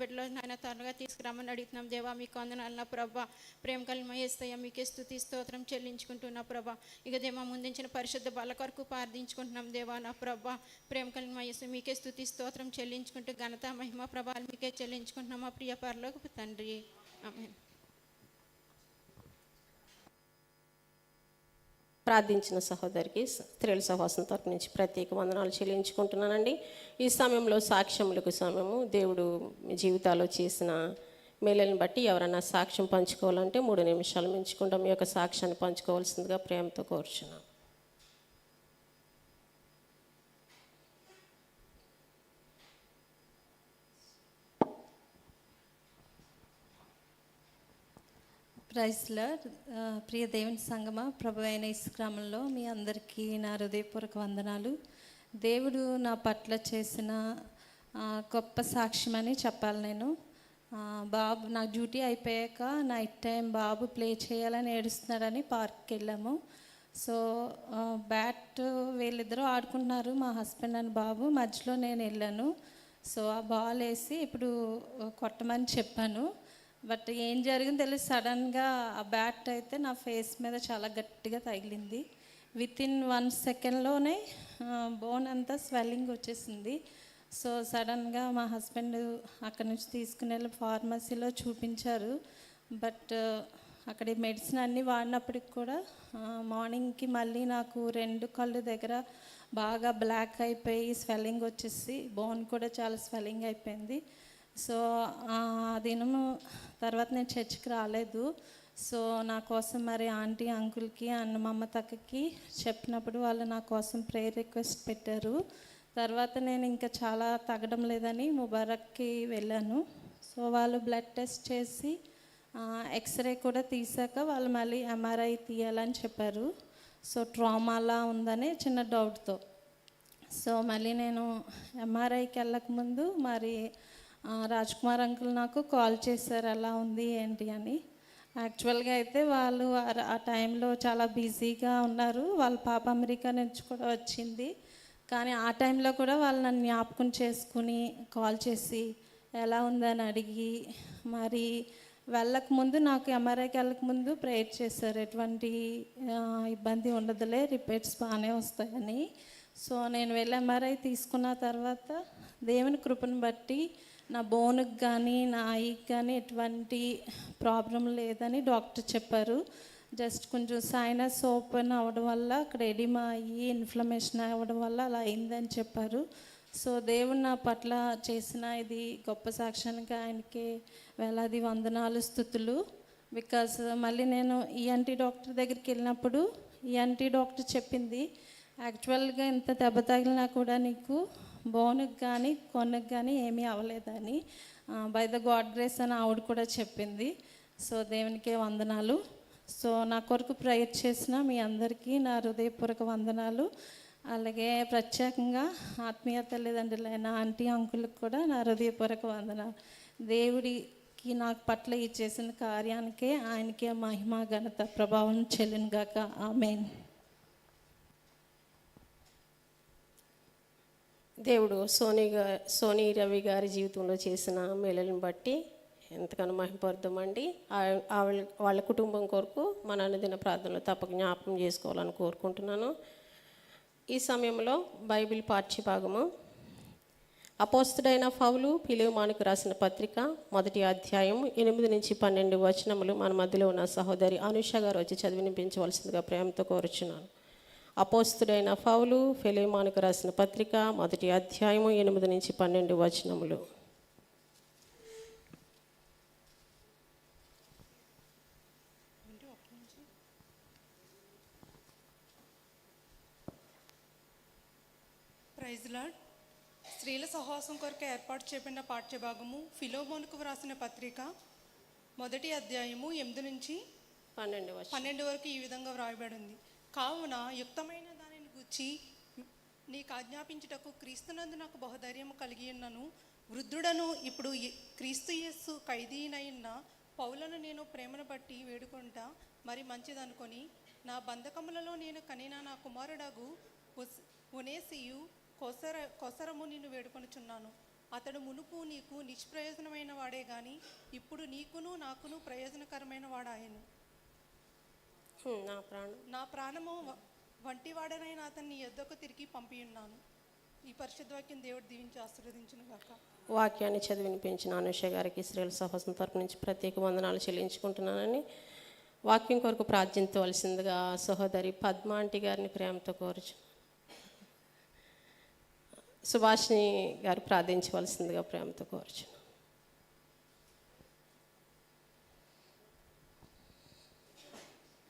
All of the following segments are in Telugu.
మంది నాయన త్వరగా తీసుకురామని అడుగుతున్నాం. దేవా మీకు వందనాలు నా ప్రభా. ప్రేమ కలిమయేస్తాయా మీకే స్థుతి స్తోత్రం చెల్లించుకుంటున్నా ప్రభా. ఇక దేవా ముందించిన పరిశుద్ధ బల కొరకు ప్రార్థించుకుంటున్నాం దేవా నా ప్రభా. ప్రేమ కలిమ మీకే స్థుతి స్తోత్రం చెల్లించుకుంటూ ఘనత మహిమ ప్రభాలు మీకే చెల్లించుకుంటున్నాం మా ప్రియ పరలోకి తండ్రి. ఆమె ప్రార్థించిన సహోదరికి స్త్రీల సహవాసం తరపు నుంచి ప్రత్యేక వందనాలు చెల్లించుకుంటున్నానండి. ఈ సమయంలో సాక్ష్యములకు సమయము దేవుడు మీ జీవితాల్లో చేసిన మేళలను బట్టి ఎవరైనా సాక్ష్యం పంచుకోవాలంటే మూడు నిమిషాలు మించుకుంటాం. మీ యొక్క సాక్ష్యాన్ని పంచుకోవాల్సిందిగా ప్రేమతో కోరుచున్నాను క్రైస్లర్ ప్రియ దేవుని సంగమ ప్రభు అయిన ఇస్క్రామంలో మీ అందరికీ నా హృదయపూర్వక వందనాలు. దేవుడు నా పట్ల చేసిన గొప్ప సాక్ష్యమని చెప్పాలి నేను. బాబు నా డ్యూటీ అయిపోయాక నైట్ టైం బాబు ప్లే చేయాలని ఏడుస్తున్నాడని పార్క్కి వెళ్ళాము. సో బ్యాట్ వీళ్ళిద్దరూ ఆడుకుంటున్నారు మా హస్బెండ్ అండ్ బాబు. మధ్యలో నేను వెళ్ళాను. సో ఆ బాల్ వేసి ఇప్పుడు కొట్టమని చెప్పాను. బట్ ఏం జరిగిందో తెలియదు. సడన్గా ఆ బ్యాట్ అయితే నా ఫేస్ మీద చాలా గట్టిగా తగిలింది. విత్ ఇన్ వన్ సెకండ్లోనే బోన్ అంతా స్వెల్లింగ్ వచ్చేసింది. సో సడన్గా మా హస్బెండ్ అక్కడి నుంచి తీసుకుని వెళ్ళి ఫార్మసీలో చూపించారు. బట్ అక్కడ మెడిసిన్ అన్నీ వాడినప్పటికి కూడా మార్నింగ్కి మళ్ళీ నాకు రెండు కళ్ళు దగ్గర బాగా బ్లాక్ అయిపోయి స్వెల్లింగ్ వచ్చేసి బోన్ కూడా చాలా స్వెల్లింగ్ అయిపోయింది. సో ఆ దినము తర్వాత నేను చర్చికి రాలేదు. సో నా కోసం మరి ఆంటీ అంకుల్కి అన్న మా అమ్మ తక్కకి చెప్పినప్పుడు వాళ్ళు నా కోసం ప్రేయర్ రిక్వెస్ట్ పెట్టారు. తర్వాత నేను ఇంకా చాలా తగ్గడం లేదని ముబారక్కి వెళ్ళాను. సో వాళ్ళు బ్లడ్ టెస్ట్ చేసి ఎక్స్రే కూడా తీసాక వాళ్ళు మళ్ళీ ఎంఆర్ఐ తీయాలని చెప్పారు. సో ట్రామాలా ఉందని చిన్న డౌట్తో. సో మళ్ళీ నేను ఎంఆర్ఐకి వెళ్ళకముందు మరి రాజ్ కుమార్ అంకుల్ నాకు కాల్ చేశారు ఎలా ఉంది ఏంటి అని. యాక్చువల్గా అయితే వాళ్ళు ఆ- టైంలో చాలా బిజీగా ఉన్నారు. వాళ్ళ పాప అమెరికా నుంచి కూడా వచ్చింది. కానీ ఆ టైంలో కూడా వాళ్ళు నన్ను జ్ఞాపకం చేసుకుని కాల్ చేసి ఎలా ఉందని అడిగి మరి వెళ్ళక ముందు నాకు ఎంఆర్ఐకి వెళ్ళక ముందు ప్రేయర్ చేశారు. ఎటువంటి ఇబ్బంది ఉండదులే రిపేర్స్ బాగానే వస్తాయని. సో నేను వెళ్ళి ఎంఆర్ఐ తీసుకున్న తర్వాత దేవుని కృపను బట్టి నా బోన్కి కానీ నా ఐకి కానీ ఎటువంటి ప్రాబ్లం లేదని డాక్టర్ చెప్పారు. జస్ట్ కొంచెం సైనస్ ఓపెన్ అవ్వడం వల్ల అక్కడ ఎడిమా అయ్యి ఇన్ఫ్లమేషన్ అవ్వడం వల్ల అలా అయిందని చెప్పారు. సో దేవుడు నా పట్ల చేసిన ఇది గొప్ప సాక్ష్యానికి ఆయనకి వేలాది వందనాలు స్థుతులు. బికాస్ మళ్ళీ నేను ఈఎన్టీ డాక్టర్ దగ్గరికి వెళ్ళినప్పుడు ఈఎన్టీ డాక్టర్ చెప్పింది యాక్చువల్గా ఇంత దెబ్బ తగిలినా కూడా నీకు బోనుకు కానీ కొనుకు కానీ ఏమీ అవ్వలేదని బై ద గాడ్ గ్రేస్ అని ఆవిడ కూడా చెప్పింది. సో దేవునికే వందనాలు. సో నా కొరకు ప్రేయర్ చేసిన మీ అందరికీ నా హృదయపూర్వక వందనాలు. అలాగే ప్రత్యేకంగా ఆత్మీయ తల్లిదండ్రులైన ఆంటీ అంకులకు కూడా నా హృదయపూర్వక వందనాలు. దేవుడికి నాకు పట్ల ఈ చేసిన కార్యానికే ఆయనకే మహిమ ఘనత ప్రభావం చెల్లినగాక. ఆమెన్ దేవుడు సోనీ సోనీ రవి గారి జీవితంలో చేసిన మేళలను బట్టి ఎంతగానో మహిమపడదామండి ఆవిడ వాళ్ళ కుటుంబం కొరకు మన అనుదిన ప్రార్థనలు తప్పక జ్ఞాపకం చేసుకోవాలని కోరుకుంటున్నాను. ఈ సమయంలో బైబిల్ పాఠ్యభాగము. అపోస్తుడైన ఫౌలు పిలువమానికి రాసిన పత్రిక మొదటి అధ్యాయం ఎనిమిది నుంచి పన్నెండు వచనములు మన మధ్యలో ఉన్న సహోదరి అనుష గారు వచ్చి చదివినిపించవలసిందిగా ప్రేమతో కోరుచున్నాను. అపోస్తుడైన పౌలు ఫిలేమానికి రాసిన పత్రిక మొదటి అధ్యాయము ఎనిమిది నుంచి పన్నెండు వచనములు. ప్రైజ్ లాడ్ స్త్రీల సహవాసం కొరకు ఏర్పాటు చేయబడిన పాఠ్యభాగము ఫిలోమోన్కు వ్రాసిన పత్రిక మొదటి అధ్యాయము ఎనిమిది నుంచి పన్నెండు పన్నెండు వరకు ఈ విధంగా వ్రాయబడి ఉంది కావున యుక్తమైన దానిని గూర్చి నీకు ఆజ్ఞాపించుటకు క్రీస్తునందు నాకు బహుధైర్యము కలిగి ఉన్నను. వృద్ధుడను ఇప్పుడు క్రీస్తు యేసు ఖైదీనైన పౌలను నేను ప్రేమను బట్టి వేడుకుంటా మరి మంచిదనుకొని నా బంధకములలో నేను కనిన నా కుమారుడగు ఉనేసియు కొసర కొసరము నిన్ను వేడుకొనుచున్నాను. అతడు మునుపు నీకు నిష్ప్రయోజనమైన వాడే గాని ఇప్పుడు నీకును నాకును ప్రయోజనకరమైన వాడాయను. నా ప్రాణం. నా ప్రాణము వంటివాడనైన అతన్ని నీ యొద్దకు తిరిగి పంపి ఉన్నాను. ఈ పరిశుద్ధ వాక్యం దేవుడు దీవించి ఆశీర్వదించును గాక. వాక్యాన్ని చదివి వినిపించిన అనుష గారికి స్త్రీల సహోసం తరపు నుంచి ప్రత్యేక వందనాలు చెల్లించుకుంటున్నానని వాక్యం కొరకు ప్రార్థించవలసిందిగా సహోదరి పద్మ ఆంటీ గారిని ప్రేమతో కోరుచు సుభాషిణి గారు ప్రార్థించవలసిందిగా ప్రేమతో కోరుచు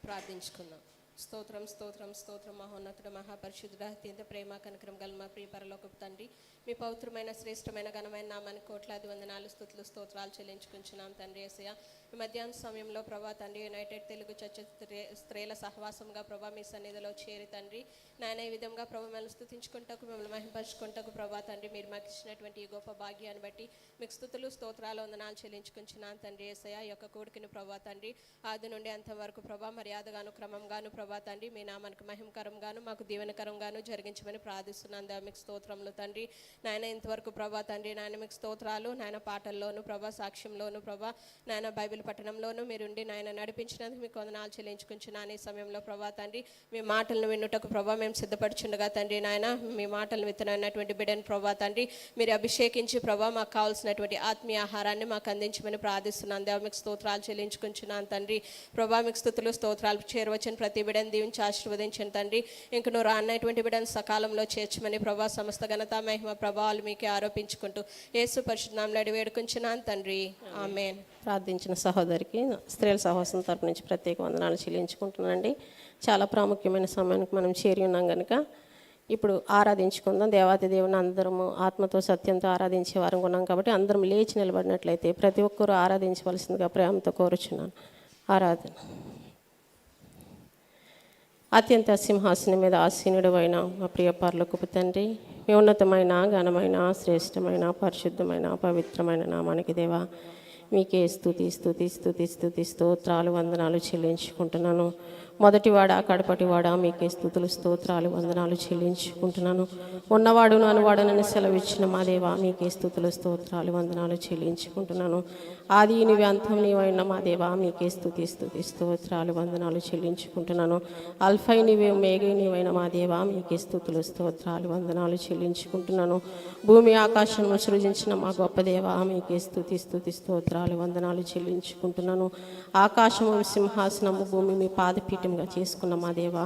ప్రార్థించుకుందాం. స్తోత్రం స్తోత్రం స్తోత్రం మహోన్నతుడు మహాపరిశుద్ధుడ అత్యంత ప్రేమ కనకరం గల మా ప్రియ పరలోకపు తండ్రి. మీ పవిత్రమైన శ్రేష్టమైన ఘనమైన నామాన్ని కోట్లాది వందనాలు స్థుతులు స్తోత్రాలు చెల్లించుకుంటున్నాం తండ్రి ఏసయ ఈ మధ్యాహ్న సమయంలో ప్రభా తండ్రి యునైటెడ్ తెలుగు చర్చ స్త్రీ- స్త్రీల సహవాసంగా ప్రభా మీ సన్నిధిలో చేరి తండ్రి. నాయన ఈ విధంగా ప్రభు మిమ్మల్ని స్థుతించుకుంటకు మిమ్మల్ని మహింపరుచుకుంటకు ప్రభా తండ్రి మీరు మాకు ఇచ్చినటువంటి ఈ గొప్ప భాగ్యాన్ని బట్టి మీకు స్థుతులు స్తోత్రాలు వందనాలు చెల్లించుకుంటున్నాను తండ్రి ఏసయ ఈ యొక్క కోడికిని ప్రభా తండ్రి ఆది నుండి అంతవరకు ప్రభా మర్యాదగాను క్రమంగాను ప్రభా తండ్రి మీ నామానికి మహిమకరంగాను మాకు దీవెనకరంగాను జరిగించమని ప్రార్థిస్తున్నాను. దేవా మీకు స్తోత్రములు తండ్రి. నాయన ఇంతవరకు ప్రభా తండ్రి నాయన మీకు స్తోత్రాలు. నాయన పాటల్లోను ప్రభా సాక్ష్యంలోను ప్రభా నాయన బైబిల్ పట్టణంలోను మీరుండి నాయన నడిపించినందుకు మీకు వందనాలు చెల్లించుకుంటున్నాను. ఈ సమయంలో ప్రభా తండ్రి మీ మాటలను విన్నుటకు ప్రభా మేము సిద్ధపడుచుండగా తండ్రి నాయన మీ మాటలు విత్తనైనటువంటి బిడ్డను ప్రభా తండ్రి మీరు అభిషేకించి ప్రభా మాకు కావాల్సినటువంటి ఆత్మీయ ఆహారాన్ని మాకు అందించమని ప్రార్థిస్తున్నాను. దేవ మీకు స్తోత్రాలు చెల్లించుకుంటున్నాను తండ్రి. ప్రభా మీకు స్థుతులు స్తోత్రాలు చేరవచ్చిన ప్రతి బిడ్డను దీవించి ఆశీర్వదించిన తండ్రి. ఇంక నువ్వు రాన్నటువంటి బిడ్డను సకాలంలో చేర్చమని ప్రభా సమస్త ఘనత మహిమ ప్రభావాలు మీకే ఆరోపించుకుంటూ యేసు పరిశుద్ధనామలు అడి వేడుకుంటున్నాను తండ్రి. ఆమెన్. ప్రార్థించిన సహోదరికి స్త్రీల సహోదరం తరపు నుంచి ప్రత్యేక వందనాలు చెల్లించుకుంటున్నానండి. చాలా ప్రాముఖ్యమైన సమయానికి మనం చేరి ఉన్నాం కనుక ఇప్పుడు ఆరాధించుకుందాం. దేవాతి దేవుని అందరము ఆత్మతో సత్యంతో ఆరాధించే వారం ఉన్నాం కాబట్టి అందరం లేచి నిలబడినట్లయితే ప్రతి ఒక్కరూ ఆరాధించవలసిందిగా ప్రేమతో కోరుచున్నాను. ఆరాధన. అత్యంత సింహాసనం మీద ఆసీనుడు అయిన మా ప్రియ పర్లోకపు తండ్రి మీ ఉన్నతమైన ఘనమైన శ్రేష్టమైన పరిశుద్ధమైన పవిత్రమైన నామానికి దేవా మీకే స్థుతి స్థుతి స్థుతి స్థుతి స్తోత్రాలు వందనాలు చెల్లించుకుంటున్నాను. మొదటివాడా కడపటివాడా మీకే స్థుతులు స్తోత్రాలు వందనాలు చెల్లించుకుంటున్నాను. ఉన్నవాడు అనువాడనని సెలవిచ్చిన మా దేవా మీకే స్థుతులు స్తోత్రాలు వందనాలు చెల్లించుకుంటున్నాను. ఆది నీవి అంతం నీవైన మా దేవా మీకే స్థుతి స్థుతి స్తోత్రాలు వందనాలు చెల్లించుకుంటున్నాను. అల్ఫై నీవే మేఘ నీవైన మా దేవా మీకే స్థుతులు స్తోత్రాలు వందనాలు చెల్లించుకుంటున్నాను. భూమి ఆకాశము సృజించిన మా గొప్ప దేవా మీకే స్థుతి స్థుతి స్తోత్రాలు వందనాలు చెల్లించుకుంటున్నాను. ఆకాశము సింహాసనము భూమి మీ పాదపీఠంగా చేసుకున్న మా దేవా.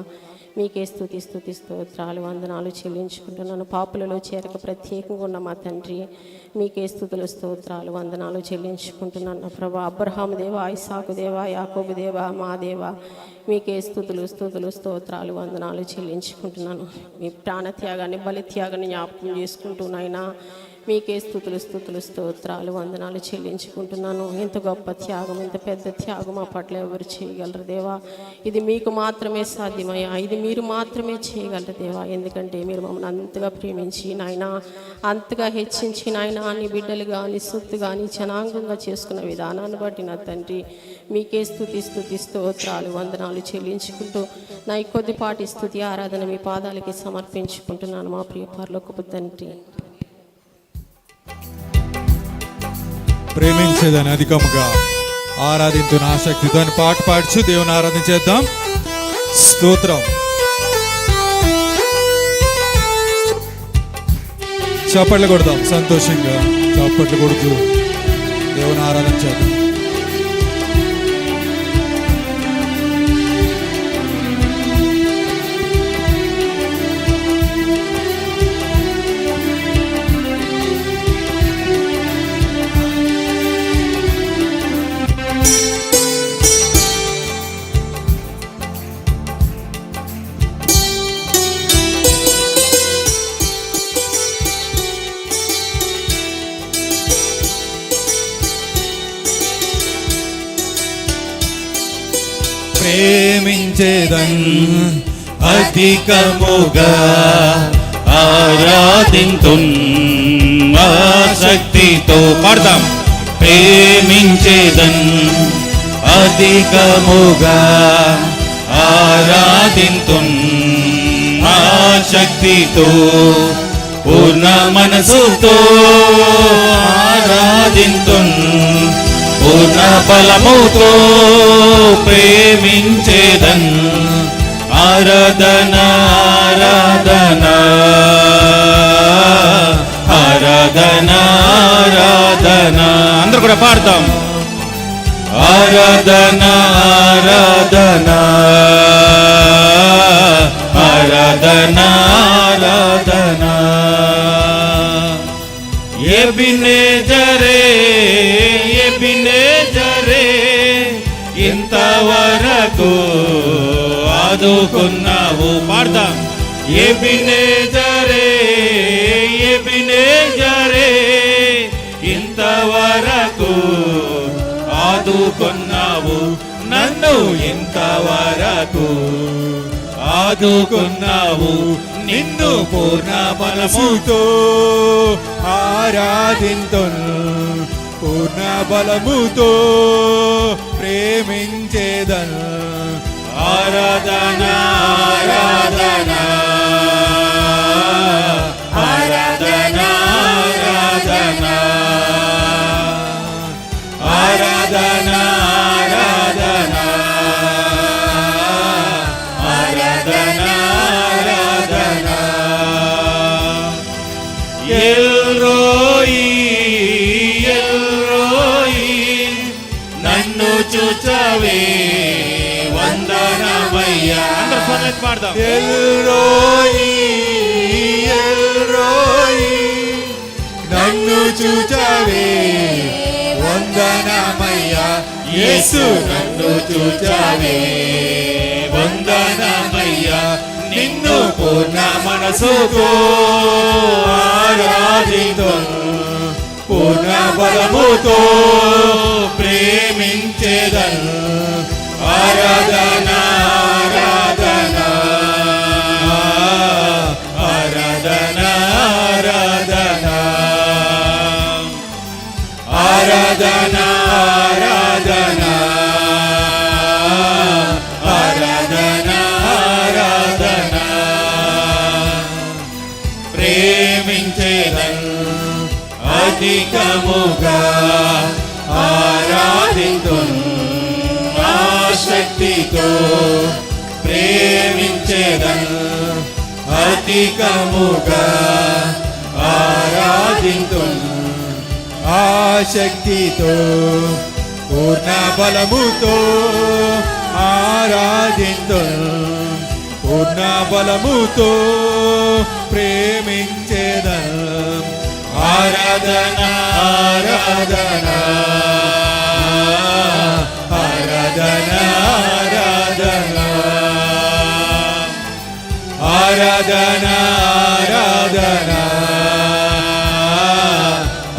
మీకే స్థుతి స్థుతి స్తోత్రాలు వందనాలు చెల్లించుకుంటున్నాను పాపులలో చేరక ప్రత్యేకంగా ఉన్న మా తండ్రి మీకే స్థుతులు స్తోత్రాలు వందనాలు చెల్లించుకుంటున్నాను ప్రభా అబ్రహాము దేవ ఐసాకు దేవ యాకోబు దేవ మా దేవ మీకే స్థుతులు స్థుతులు స్తోత్రాలు వందనాలు చెల్లించుకుంటున్నాను. మీ ప్రాణత్యాగాన్ని బలిత్యాగాన్ని జ్ఞాపకం చేసుకుంటున్నాయినా మీకే స్థుతులు స్థుతులు స్తోత్రాలు వందనాలు చెల్లించుకుంటున్నాను. ఇంత గొప్ప త్యాగం ఇంత పెద్ద త్యాగం మా పట్ల ఎవరు చేయగలరు దేవా? ఇది మీకు మాత్రమే సాధ్యమయ్యా. ఇది మీరు మాత్రమే చేయగలరు దేవా. ఎందుకంటే మీరు మమ్మల్ని అంతగా ప్రేమించి నాయన అంతగా హెచ్చించి నాయన నీ బిడ్డలు కానీ సొత్తు కానీ జనాంగంగా చేసుకున్న విధానాన్ని బట్టి నా తండ్రి మీకే స్థుతి స్థుతి స్తోత్రాలు వందనాలు చెల్లించుకుంటూ నా కొద్దిపాటి స్థుతి ఆరాధన మీ పాదాలకి సమర్పించుకుంటున్నాను మా ప్రియ పర్లోకపు తండ్రి. ప్రేమించేదని అధికముగా. ఆరాధించు నా శక్తితో పాట పాడుచు దేవుని ఆరాధించేద్దాం స్తోత్రం. చప్పట్లు కొడదాం. సంతోషంగా చప్పట్లు కొడుతూ దేవుని ఆరాధించేద్దాం చేదన్ అధికముగా ఆరాధింతున్ ఆసక్తితో పాడదాం. ప్రేమించేదన్ అధికముగా ఆరాధింతున్ ఆసక్తితో పూర్ణ మనసుతో ఆరాధింతున్ పూర్ణ బలముతో ప్రేమించేదన్ ఆరాధన ఆరాధన. ఆరాధన ఆరాధన. అందరూ కూడా పాడతాం. ఆరాధన ఆరాధన. ఆరాధన ఆరాధన. ఏ జరే ఆదుకున్నావు పాడతాం ఎబినే జరే ఎబినే జరే ఇంతవరకు ఆదుకున్నావు? నన్ను ఇంతవరకు ఆదుకున్నావు? నిన్ను పూర్ణ బలముతో ఆరాధింతును పూర్ణ బలముతో ప్రేమించేదను. Aradana. అందరూ స్వరం పాడదాం. ఎల్రోయి ఎల్రోయి నన్ను చూచవే వందనమయ్యా యేసు నన్ను చూచావే వందనమయ్యా నిన్ను పూర్ణ మనసుతో ఆరాధితో పూర్ణ బలముతో ప్రేమించేదను ఆరాధన ఆరాధన ప్రేమించేదన్ అధికముగా ఆరాధింతు ఆశక్తితో పూర్ణ బలముతో ఆరాధింతు పూర్ణ బలముతో ప్రేమించేద ఆరాధన ఆరాధన. ఆరాధన ఆరాధన. ఆరాధన ఆరాధన.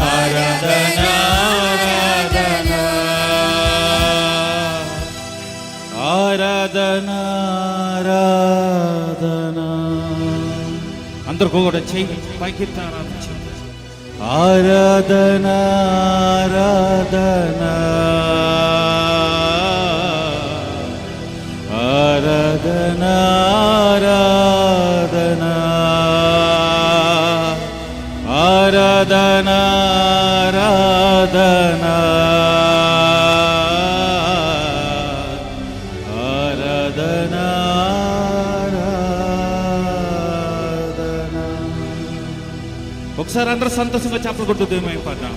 ఆరాధన ఆరాధన. ఆరాధన అందరూ కూడా చెయ్యి పైకి ఆరాధన ఆరాధన ఆరాధన. ఆరాధన ఆరాధన राधना राधना ఒకసారి అందరూ సంతోషంగా చెప్పకూడదు ఏమైపోయినా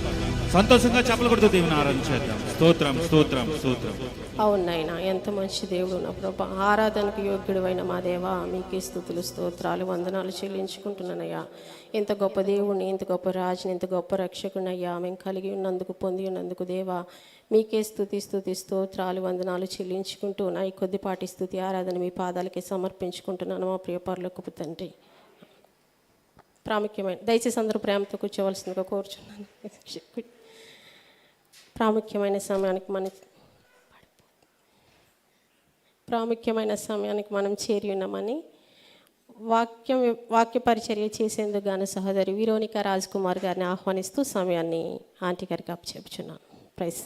సంతోషంగా చెప్పలు కొడుతూ దేవుని ఆరాధించేద్దాం స్తోత్రం స్తోత్రం స్తోత్రం. అవును ఎంత మంచి దేవుడు నా ప్రభా. ఆరాధనకు యోగ్యుడైన మా దేవా మీకే స్థుతులు స్తోత్రాలు వందనాలు చెల్లించుకుంటున్నానయ్యా. ఇంత గొప్ప దేవుడిని ఇంత గొప్ప రాజుని ఇంత గొప్ప రక్షకునయ్యా మేము కలిగి ఉన్నందుకు పొంది ఉన్నందుకు దేవా. మీకే స్థుతి స్థుతి స్తోత్రాలు వందనాలు చెల్లించుకుంటూ నా ఈ కొద్దిపాటి స్థుతి ఆరాధన మీ పాదాలకి సమర్పించుకుంటున్నాను మా ప్రియ పరులకు తండ్రి. ప్రాముఖ్యమైన దయచేసి అందరూ ప్రేమతో కూర్చోవలసిందిగా కోరుచున్నాను. ప్రాముఖ్యమైన సమయానికి మన ప్రాముఖ్యమైన సమయానికి మనం చేరి ఉన్నామని వాక్యం వాక్య పరిచర్య చేసేందుకు గాను సహోదరి వీరోనిక రాజ్ కుమార్ గారిని ఆహ్వానిస్తూ సమయాన్ని ఆంటీ గారికి అప్పచెప్పుచున్నాను. ప్రైస్